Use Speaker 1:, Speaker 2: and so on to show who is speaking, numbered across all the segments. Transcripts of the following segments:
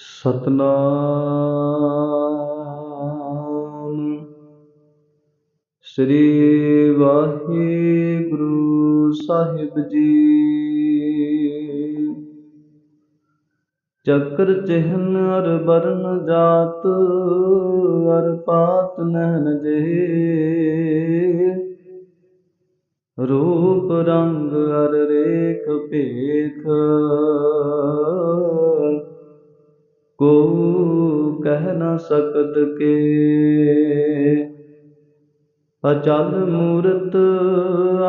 Speaker 1: ਸਤਨਾਮ। ਸ੍ਰੀ ਵਾਹਿਗੁਰੂ ਸਾਹਿਬ ਜੀ। ਚੱਕਰ ਚਿਹਨ ਅਰ ਬਰਨ ਜਾਤ, ਅਰ ਪਾਤ ਨਹਿਨ ਜੇ ਰੂਪ ਰੰਗ ਅਰ ਰੇਖ ਭੇਖ। ਕੋ ਕਹਿ ਨ ਸਕਤ ਕੇ। ਅਚਲ ਮੂਰਤ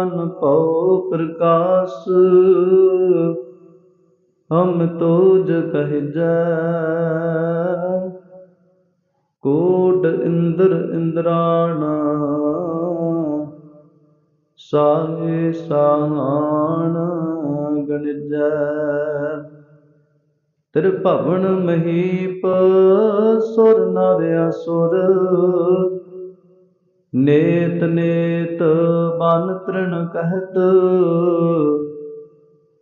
Speaker 1: ਅਨਭਉ ਪ੍ਰਕਾਸ਼, ਹਮ ਤੋਜ ਕਹਿਜੈ ਕੋਟ ਇੰਦਰ ਇੰਦਰਾਣਾ, ਸਾਹੇ ਸਾਹਾਣ ਗਣਿਜੈ ਤ੍ਰਿਭਵਨ ਮਹੀਪ, ਸੁਰ ਨਰ ਸੁਰ। ਨੇਤ ਨੇਤ ਬਨ ਤ੍ਰਿਣ ਕਹਿਤ।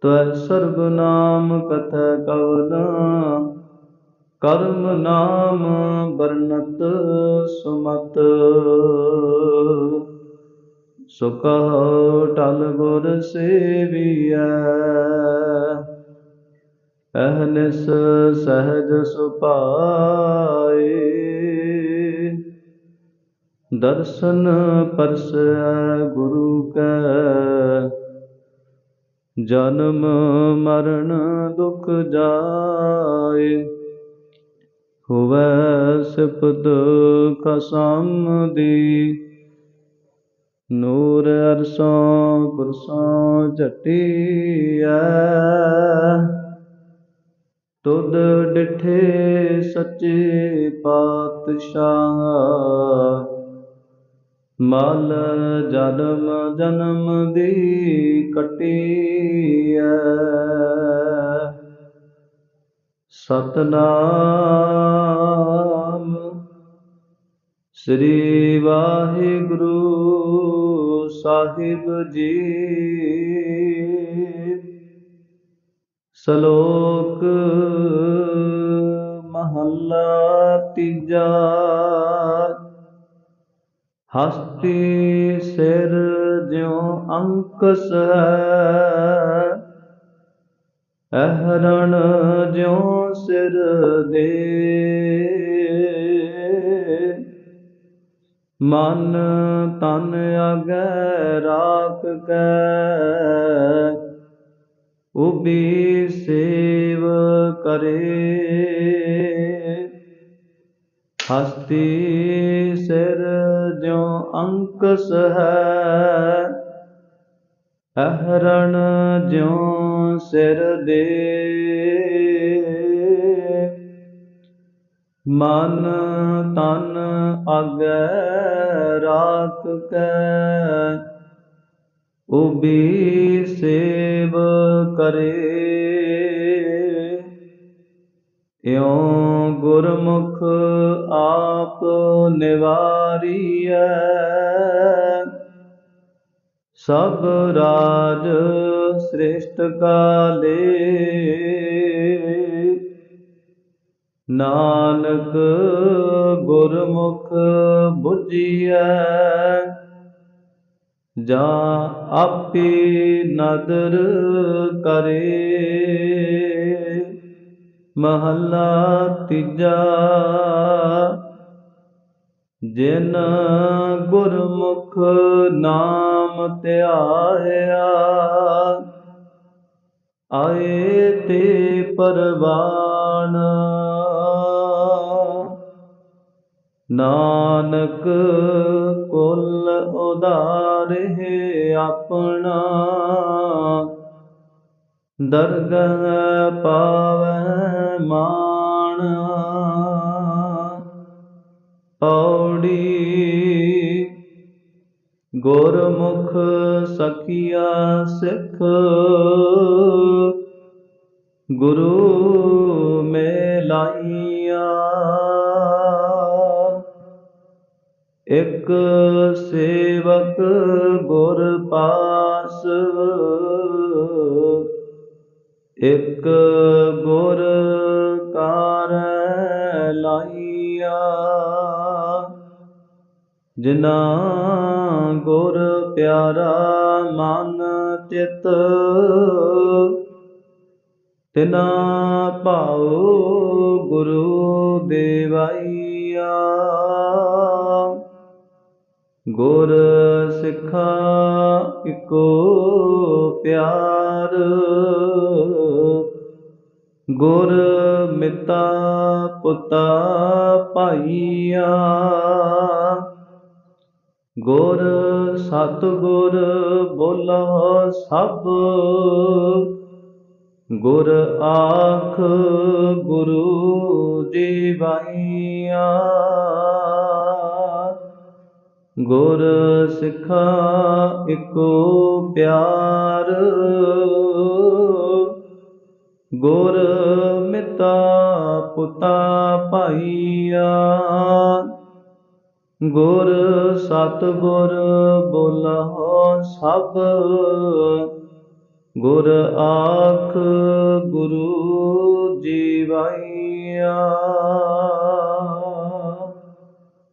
Speaker 1: ਤੈ ਸਰਬ ਨਾਮ ਕਥੈ ਕਵਨਾ। ਕਰਮ ਨਾਮ ਬਰਨਤ ਸੁਮਤ। ਸੁਖ ਟਲ ਗੁਰ ਸੇਵੀਐ। ਅਹਨਿਸ ਸਹਜ ਸੁਭਾਏ। ਦਰਸ਼ਨ ਪਰਸੈ ਗੁਰੂ ਕੈ, ਜਨਮ ਮਰਨ ਦੁਖ ਜਾਏ। ਹੋਵੈ ਸਿਪਦ ਖਸਮ ਦੀ ਨੂਰ ਅਰਸੋਂ ਪੁਰਸੋਂ ਝਟੀਐ। ਤੁਧ ਡਿਠੇ ਸੱਚੇ ਪਾਤਸ਼ਾਹ। ਮਲ ਜਨਮ ਜਨਮ ਦੀ ਕਟੀਐ। ਸਤਨਾਮ ਸ੍ਰੀ ਵਾਹਿਗੁਰੂ ਸਾਹਿਬ ਜੀ। ਸ਼ਲੋਕ ਮਹੱਲਾ ਤੀਜਾ। ਹਸਤੀ ਸਿਰ ਜਿਉ ਅੰਕਸ ਹੈ, ਅਹਰਣ ਜਿਉ ਸਿਰ ਦੇ। ਮਨ ਤਨ ਅਗੈ ਰਾਖ ਕੈ ਉਬੀ ਸੇਵ ਕਰੇ। ਹਸਤੀ ਸਿਰ ਜੋ ਅੰਕਸ ਹੈ, ਅਹਰਣ ਜਿਉ ਸਿਰ ਦੇ। ਮਨ ਤਨ ਅਗੈ ਰਾਖ ਕੈ, ਉਬੀ ਸੇਵ ਕਰੇ। ਇਉ ਗੁਰਮੁਖ ਆਪ ਨਿਵਾਰੀਐ। ਸਭ ਰਾਜ ਸ਼੍ਰਿਸ਼ਟ ਕਾਲੇ। ਨਾਨਕ ਗੁਰਮੁਖ 부ਜੀਐ ਜਾਂ ਆਪੇ ਨਦਰ ਕਰੇ। ਮਹੱਲਾ ਤੀਜਾ, ਜਿਨ ਗੁਰਮੁਖ ਨਾਮ ਧਿਆਇਆ, ਆਏ ਤੇ ਪਰਵਾਨ। ਨਾਨਕ ਕੁਲ प्यार है अपना दरग पाव मान। पौड़ी गोरमुख सखिया सिख। गुरु में लाइया एक से ਸੇਵਕ ਗੁਰ ਪਾਸ। ਇਕ ਗੁਰ ਕਾਰੈ ਲਾਈਆ ਜਿਨਾ ਗੁਰ ਪਿਆਰਾ ਮਨ ਚਿਤ। ਤਿਨਾ ਭਾਉ ਗੁਰੂ ਦੇਵਾਈਆ ਗੁਰ ਸਿੱਖਾ ਇਕੋ ਪਿਆਰ। ਗੁਰ ਮਿਤਾ ਪੁੱਤਾ ਭਾਈਆ। ਗੁਰ ਸਤ ਗੁਰ ਬੋਲਾ ਸਭ। ਗੁਰ ਆਖ ਗੁਰੂ ਜੀਵਾਈਆ ਗੁਰ ਸਿੱਖਾ ਇਕੋ ਪਿਆਰ। ਗੁਰ ਮਿਤਾ ਪੁੱਤਾ ਭਾਈਆ। ਗੁਰ ਸਤ ਗੁਰ ਬੋਲਾ ਸਭ। ਗੁਰ ਆਖ ਗੁਰੂ ਜੀਵਾਈਆ